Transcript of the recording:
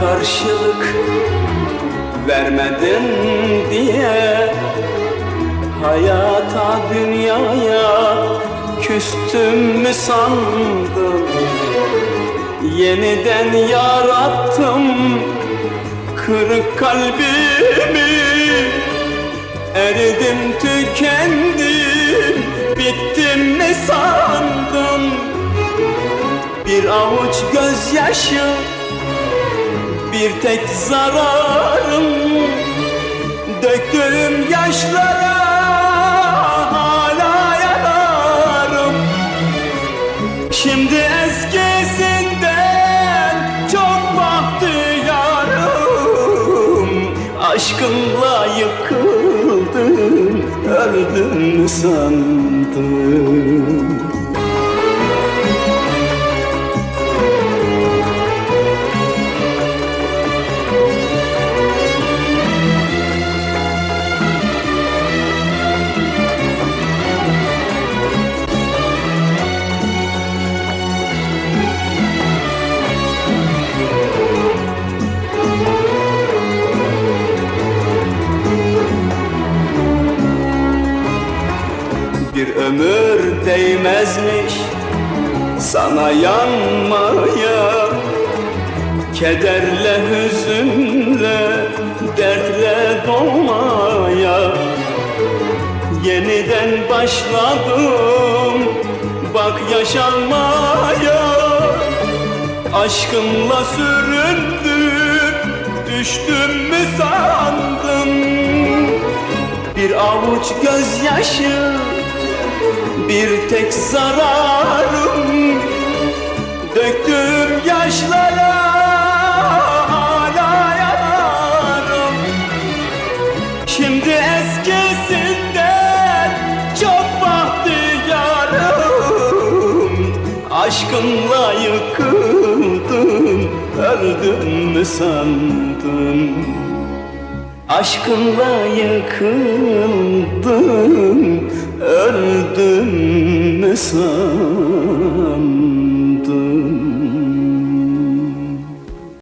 karşılık vermedin diye Hayata dünyaya küstüm mü sandın? Yeniden yarattım kırık kalbimi. Eridim tükendim bittim mi sandın? Bir avuç gözyaşı bir tek zararım. Döktüğüm yaşlara hala yanarım Şimdi eskisinden çok bahtiyarım Aşkınla yıkıldım, öldüm sandım ömür değmezmiş sana yanmaya. Kederle, hüzünle, dertle dolmaya. Yeniden başladım bak yaşanmaya. Aşkımla süründüm, düştüm mü sandın? Bir avuç gözyaşı bir tek zararım Döktüğüm yaşlara hala Şimdi eskisinden çok bahtiyarım Aşkınla yıkıldım, öldüm mü sandım Aşkınla yıkıldım, öldüm mü sandım